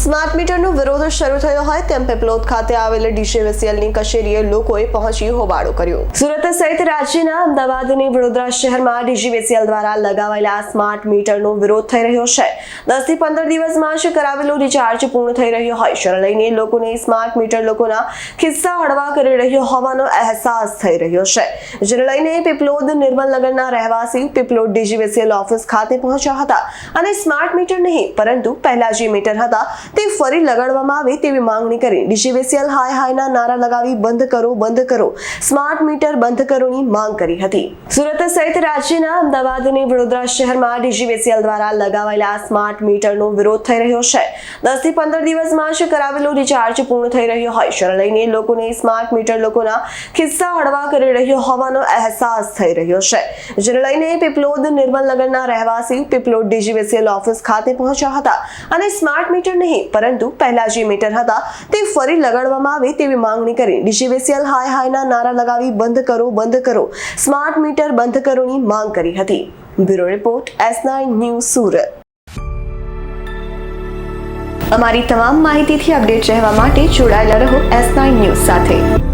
Smart મીટરનો વિરોધ શરૂ થયો હોય તેમ પેપલોદ ખાતે આવેલ ડીસીવીસીએલની કચેરીએ લોકોએ પહોંચી હોબાળો કર્યો. સુરત સહિત રાજ્યના અમદાવાદ અને વડોદરા શહેરમાં ડીજીવીસીએલ દ્વારા લગાવાયેલા સ્માર્ટ મીટરનો વિરોધ થઈ રહ્યો છે. દસથી પંદર દિવસમાં જ કરાવેલું રિચાર્જ પૂર્ણ થઈ રહ્યો હોય. છે લઈને લોકોને સ્માર્ટ મીટર લોકોના ખિસ્સા હળવા કરી રહ્યો હોવાનો અહેસાસ થઈ રહ્યો છે. જેને લઈને પીપલોદ નિર્મલ નગરના રહેવાસી પીપલોદ ડીજીવીસીએલ ઓફિસ ખાતે પહોંચ્યા હતા. અને સ્માર્ટ મીટર નહીં, પરંતુ પહેલા જે મીટર હતા તે ફરી લગાડવામાં આવે તેવી માંગણી કરી. ડીજીવીસીએલ હાય હાયના નારા લગાવી બંધ કરો બંધ કરો. સ્માર્ટ મીટર બંધ કરોની માંગ કરી હતી. સુરત સહિત રાજ્યના અમદાવાદ અને વડોદરા શહેરમાં ડીજીવીસીએલ દ્વારા લગાવાયેલા સ્માર્ટ મીટરનો વિરોધ થઈ રહ્યો છે. દસથી પંદર દિવસમાં જ કરાવેલો રિચાર્જ પૂર્ણ થઈ રહ્યો હોય. છે લઈને લોકોને સ્માર્ટ મીટર લોકોના ખિસ્સા હળવા કરી રહ્યો હોવાનો અહેસાસ થઈ રહ્યો છે. જેને લઈને પીપલોદ નિર્મલ નગરના રહેવાસી પીપલોદ ડીજીવીસીએલ ઓફિસ ખાતે પહોંચ્યા હતા અને સ્માર્ટ મીટર નહીં, પરંતુ પહેલા જે મીટર હતા તે ફરી લગાડવામાં આવે તેવી માંગણી કરી. ડીજીવીસીએલ હાય હાયના નારા લગાવી બંધ કરો બંધ કરો. સ્માર્ટ મીટર બંધ કરોની માંગ કરી હતી. Bureau report, S nine news Surat. અમારી તમામ માહિતીથી અપડેટ રહેવા માટે જોડાયેલા રહો એસ નાઇન ન્યૂઝ સાથે.